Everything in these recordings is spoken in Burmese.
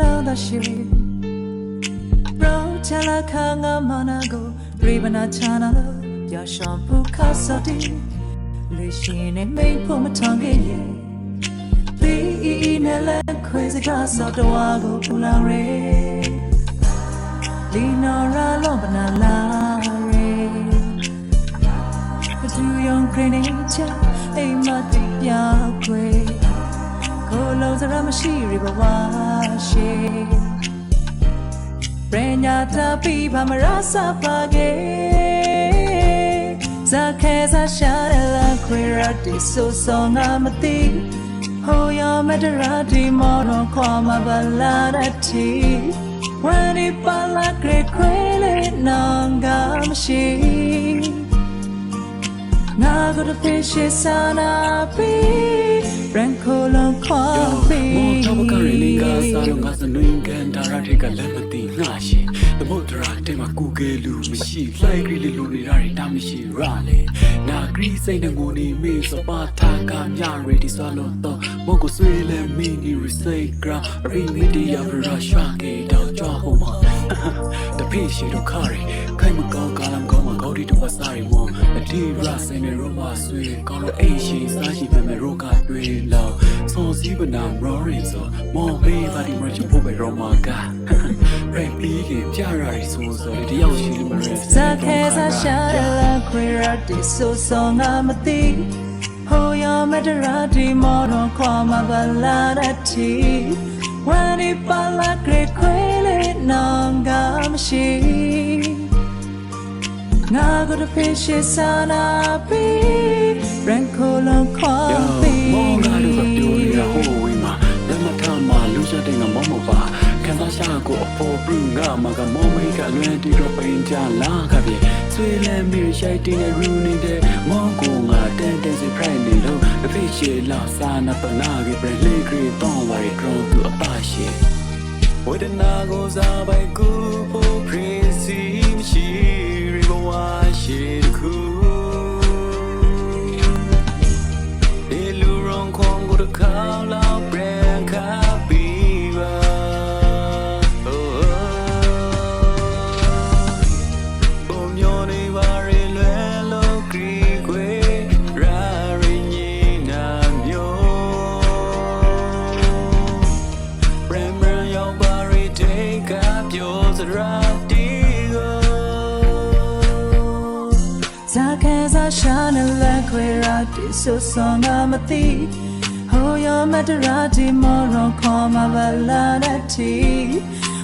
လုံးသာရှိရောချလာခါငါမနာကိုရိဗနာချနာလို့ပြရှောင်းဖို့ခါစတီလေရှင်နဲ့မိတ်ဖို့မထောင်ခဲ့ရဲ့ဒီအီအီနဲ့လည်းခွေစကားစောတော်ကိုပူလောင်ရဲလီနော်ရာလုံးပနာလာရဲဘသူယုံခရနေချအိမ်မတိပြောက်ခွေကို လုံးစရမရှိရဘဝရှိပညာတာပြပါမရစပါကေဇာခဲဇာရှာလာခွေရတိဆိုဆောင်ငါမသိဟိုရမတရာဒီမော် င်းကစားလို့ငါစနွင်ကန်ဒါရထိကလက်မသိငါရှင်သမုတ်တရာတဲမှာကူကဲလူမရှိလိုက်ကြီးလေးလူနေတာတွေတာမရှိရလေနာဂရီစိတ်နဲ့ငိုနေမေးစပါတာကမြရီဒီဆွာလို့တော့မောကိုဆွေးလဲမီနီရီစိတ်ကရီမီဒီယာဘရာရှာကေတော့ကြောက်ဟိုမှာတဖေးရှိတော့ခါရီခိုင်မကောင်းကာလ မ်ကောင်းမှာဂေါဒီတော့စားရီမောအတီရာစိနေရောမဆွေကောင်းလို့အိရှိစားရှိပဲမဲ့ရောကတွေ့လောက်ဆောစီးပနာရောရင်ဆိုမော်ဘေးပါဒီမချဖို့ပဲရောမကရိုက်ပြီးကပြရရီဆိုဆိုတယောက်ရှိလို့မရဇာခဲဇာရှာလာခွေရတိဆိုဆောင်ငါမသိဟိုရမတရာဒီမော်တော့ခွာမပါလာတဲ့တီဝရဒီပါလာဂရေခွေ ငါကိုတဖေးရှိစာနာပြီးရန်ကိုလုံးခွာပြီးမောငါတို့ကပြောနေတာဟိုဝေးမှာလက်မထမှာလူချက်တဲ့ငမောမပါခန်းသားရှာကိုအပေါ်ပြငါမကမောမိတ်ကလွန်တီတော့ပိန်ကြလာခပြေဆွေလဲမီရှိုက်တင်ရူနေတဲ့မောကိုငါတန်တန်စီဖရိုင်နေလို့အဖေရှေလာစာနာပနာကေပလေဂရီတော့ဝရီကရုံသူအပါရှိဝဒနာကိုစားပိုင်ကူဖို့ပရိ စီမရှိရီဘဝရှိခု Illusion con go to call out brand copy Oh myo ni ba re lwe lo kri kwe ra ri ni na myo Brand brand yo ba re take up your zra ခဲဇာရှာနေလဲခွေရတိဆိုဆောင်ငါမသိဟိုရမတရာဒီမော်တော့ခွာမပါလာတဲ့တီ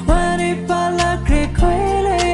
ဝရဒီပါလာဂရေခွေလေး